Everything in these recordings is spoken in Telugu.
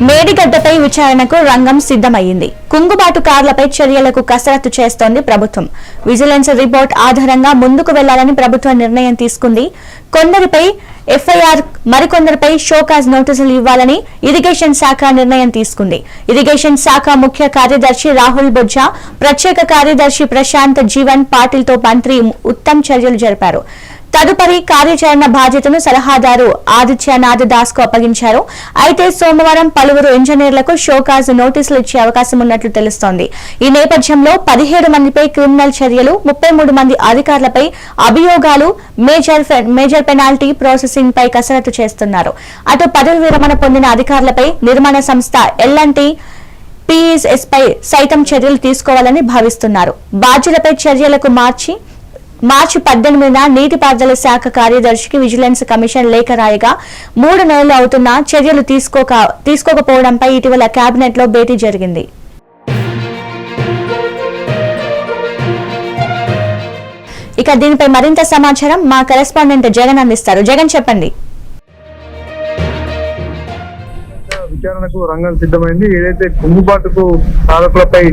మేడిగడ్డపై విచారణకు రంగం సిద్ధమైంది కుంగుబాటు కార్లపై చర్యలకు కసరత్తు చేస్తోంది ప్రభుత్వం. విజిలెన్స్ రిపోర్ట్ ఆధారంగా ముందుకు వెళ్ళాలని ప్రభుత్వం నిర్ణయం తీసుకుంది. కొందరిపై ఎఫ్ఐఆర్ మరికొందరిపై షోకాజ్ నోటీసులు ఇవ్వాలని ఇరిగేషన్ శాఖ నిర్ణయం తీసుకుంది. ఇరిగేషన్ శాఖ ముఖ్య కార్యదర్శి రాహుల్ బొజ్జా ప్రత్యేక కార్యదర్శి ప్రశాంత్ జీవన్ పాటిల్తో మంత్రి ఉత్తమ్ చర్యలు జరిపారు. తదుపరి కార్యాచరణ బాధ్యతను సలహాదారు ఆదిత్యనాథ్ దాస్కు అప్పగించారు. అయితే సోమవారం పలువురు ఇంజనీర్లకు షోకాజ్ నోటీసులు ఇచ్చే అవకాశం ఉన్నట్లు తెలుస్తోంది. ఈ నేపథ్యంలో పదిహేడు మందిపై క్రిమినల్ చర్యలు ముప్పై మూడు మంది అధికారులపై అభియోగాలు మేజర్ ఫె- మేజర్ పెనాల్టీ ప్రాసెసింగ్ పై కసరత్తు చేస్తున్నారు. అటు పదవి విరమణ పొందిన అధికారులపై నిర్మాణ సంస్థ ఎల్ఎన్టీ పిఎస్ఎస్ పై సైతం చర్యలు తీసుకోవాలని భావిస్తున్నారు. బాధ్యులపై చర్యలకు మార్చి మార్చి పద్దెనిమిదిన నీటిపారుదల శాఖ కార్యదర్శికి విజిలెన్స్ కమిషన్ లేఖ రాయగా మూడు నెలలు అవుతున్నా చర్యలు తీసుకోక తీసుకోకపోవడంపై ఇటీవల కేబినెట్లో భేటీ జరిగింది. ఇక దీనిపై మరింత సమాచారం మా కరెస్పాండెంట్ జగన్ అందిస్తారు. జగన్ చెప్పండి. విచారణకు రంగం సిద్ధమైంది. ఏదైతే కుంగుబాటుకు సాధకులపై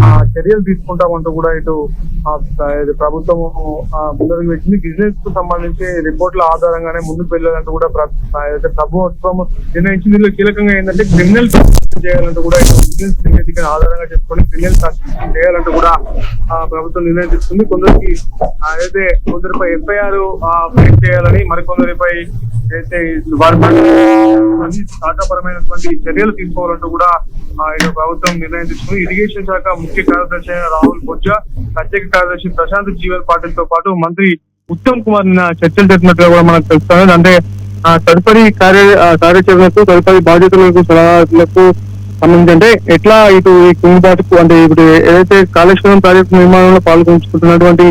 ఆ, చర్యలు తీసుకుంటామంటూ కూడా ఇటు ప్రభుత్వం ఆ, ముందరికి వచ్చింది బిజినెస్కు సంబంధించి రిపోర్ట్ల ఆధారంగానే ముందుకు వెళ్ళాలంటూ కూడా ఏదైతే ప్రభుత్వం నిర్ణయించింది ఇందులో కీలకంగా ఏంటంటే క్రిమినల్ చేయాలంటూ కూడా ఇటు బిజినెస్ నివేదికను ఆధారంగా చేసుకొని క్రిమినల్ చేయాలంటూ కూడా ప్రభుత్వం నిర్ణయం తీసుకుంది. కొందరికి ఏదైతే కొందరిపై ఎఫ్ఐఆర్ ఫైల్ చేయాలని మరికొందరిపై అయితే వారి శాఖపరమైనటువంటి చర్యలు తీసుకోవాలంటూ కూడా ఆయన ప్రభుత్వం నిర్ణయం తీసుకుంది. ఇరిగేషన్ శాఖ ముఖ్య కార్యదర్శి అయిన రాహుల్ బొజ్జా ప్రత్యేక కార్యదర్శి ప్రశాంత్ జీవన్ పాటిల్తో పాటు మంత్రి ఉత్తమ్ కుమార్ నిన్న చర్చలు జరిపినట్టుగా కూడా మనకు తెలుస్తుంది. అంటే ఆ, తదుపరి కార్య కార్యాచరణకు తదుపరి బాధ్యతలకు సలహాలకు సంబంధించి అంటే ఎట్లా ఇటు ఈ కుంగుబాటుకు అంటే ఇప్పుడు ఏదైతే కాళేశ్వరం ప్రాజెక్టు నిర్మాణంలో పాల్గొంచుకుంటున్నటువంటి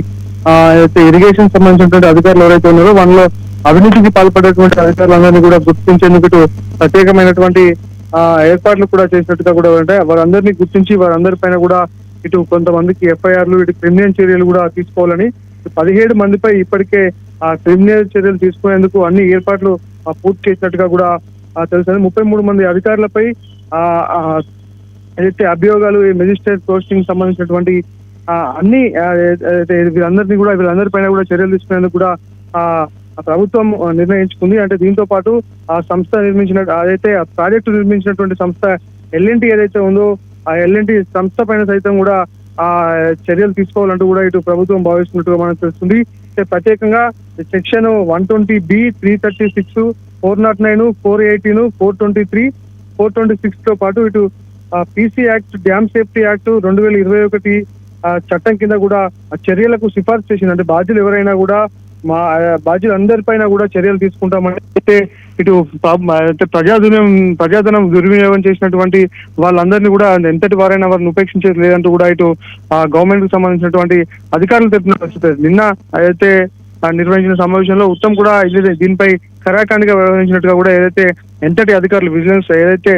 ఆ, ఇరిగేషన్ సంబంధించినటువంటి అధికారులు ఎవరైతే ఉన్నారో వాళ్ళలో అవినీతికి పాల్పడేటువంటి అధికారులందరినీ కూడా గుర్తించేందుకు ఇటు ప్రత్యేకమైనటువంటి ఆ, ఏర్పాట్లు కూడా చేసినట్టుగా కూడా ఉంటాయి వారందరినీ గుర్తించి వారందరి పైన కూడా ఇటు కొంతమందికి ఎఫ్ఐఆర్లు ఇటు క్రిమినల్ చర్యలు కూడా తీసుకోవాలని పదిహేడు మందిపై ఇప్పటికే ఆ క్రిమినల్ చర్యలు తీసుకునేందుకు అన్ని ఏర్పాట్లు పూర్తి చేసినట్టుగా కూడా తెలుస్తుంది. ముప్పై మూడు మంది అధికారులపై ఆ, ఏదైతే అభియోగాలు ఈ మెజిస్ట్రేట్ పోస్టింగ్ సంబంధించినటువంటి ఆ, అన్ని వీళ్ళందరినీ కూడా వీళ్ళందరి పైన కూడా చర్యలు తీసుకునేందుకు కూడా ఆ ప్రభుత్వం నిర్ణయించుకుంది. అంటే దీంతో పాటు ఆ సంస్థ నిర్మించిన అదైతే ఆ ప్రాజెక్టు నిర్మించినటువంటి సంస్థ ఎల్ఎన్టీ ఏదైతే ఉందో ఆ ఎల్ఎన్టీ సంస్థ పైన సైతం కూడా ఆ చర్యలు తీసుకోవాలంటూ కూడా ఇటు ప్రభుత్వం భావిస్తున్నట్టుగా మనకు తెలుస్తుంది. ప్రత్యేకంగా section one twenty B three thirty six four nought nine four eighteen four twenty three four twenty సిక్స్తో పాటు ఇటు PC act dam safety act రెండు వేల ఇరవై ఒకటి ఆ, చట్టం కింద కూడా చర్యలకు సిఫార్సు చేసింది. అంటే బాధ్యులు ఎవరైనా కూడా మా ఆ, బాధ్యులందరిపైన కూడా చర్యలు తీసుకుంటామని అయితే ఇటు ప- ప్రజాధనం ప్రజాధనం దుర్వినియోగం చేసినటువంటి వాళ్ళందరినీ కూడా ఎంతటి వారైనా వారిని ఉపేక్షించేది లేదంటూ కూడా ఇటు గవర్నమెంట్కు సంబంధించినటువంటి అధికారులు తెలిపిన పరిస్థితి. నిన్న అయితే నిర్వహించిన సమావేశంలో ఉత్తమ్ కూడా దీనిపై కరాఖండిగా వ్యవహరించినట్టుగా కూడా ఏదైతే ఎంతటి అధికారులు విజిలెన్స్ ఏదైతే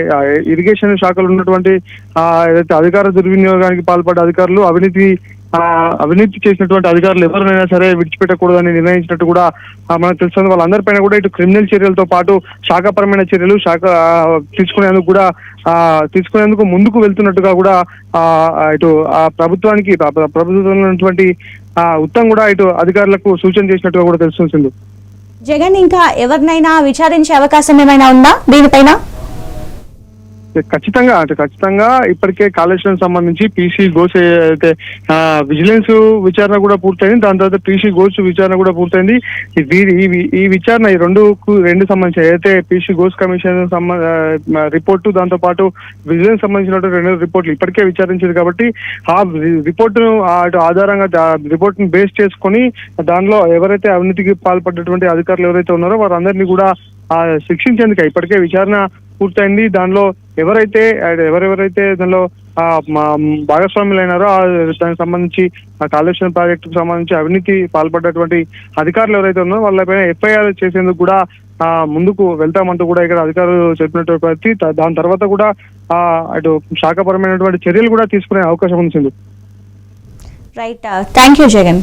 ఇరిగేషన్ శాఖలో ఉన్నటువంటి ఆ ఏదైతే అధికార దుర్వినియోగానికి పాల్పడ్డ అధికారులు అవినీతి ఆ, అవినీతి చేసినటువంటి అధికారులు ఎవరినైనా సరే విడిచిపెట్టకూడదని నిర్ణయించినట్టు కూడా మనకు తెలుస్తుంది. వాళ్ళందరిపైన కూడా ఇటు క్రిమినల్ చర్యలతో పాటు శాఖపరమైన చర్యలు శాఖ తీసుకునేందుకు కూడా ఆ తీసుకునేందుకు ముందుకు వెళ్తున్నట్టుగా కూడా ఆ ఇటు ఆ ప్రభుత్వానికి ప్ర- ఉన్నటువంటి ఆ ఉత్తమ్ కూడా ఇటు అధికారులకు సూచన చేసినట్టుగా కూడా తెలుస్తుంది జగన్ ఇంకా ఎవరినైనా విచారించే అవకాశం ఏమైనా ఉందా? దీనిపైన? ఖచ్చితంగా అంటే ఖచ్చితంగా ఇప్పటికే కాళేశ్వరం సంబంధించి పీసీ గోస్ అయితే విజిలెన్స్ విచారణ కూడా పూర్తయింది దాని తర్వాత పీసీ గోస్ విచారణ కూడా పూర్తయింది. ఈ విచారణ ఈ రెండు రెండు సంబంధించి అయితే పీసీ గోస్ కమిషన్ సంబ- రిపోర్టు దాంతో పాటు విజిలెన్స్ సంబంధించినటువంటి రెండు రిపోర్ట్లు ఇప్పటికే విచారించింది కాబట్టి ఆ రిపోర్టును ఆధారంగా రిపోర్ట్ను బేస్ చేసుకొని దానిలో ఎవరైతే అవినీతికి పాల్పడ్డటువంటి అధికారులు ఎవరైతే ఉన్నారో వారందరినీ కూడా ఆ, శిక్షించేందుకే ఇప్పటికే విచారణ పూర్తయింది. దానిలో ఎవరైతే ఎవరెవరైతే దానిలో మా భాగస్వాములు అయినారో ఆ దానికి సంబంధించి ఆ కాళేశ్వరం ప్రాజెక్టుకు సంబంధించి అవినీతి పాల్పడ్డటువంటి అధికారులు ఎవరైతే ఉన్నారో వాళ్ళపైన ఎఫ్ఐఆర్ చేసేందుకు కూడా ఆ, ముందుకు వెళ్తామంటూ కూడా ఇక్కడ అధికారులు చెప్పినటువంటి దాని తర్వాత కూడా ఆ అటు శాఖపరమైనటువంటి చర్యలు కూడా తీసుకునే అవకాశం ఉంది రైట్ థ్యాంక్ యూ జగన్.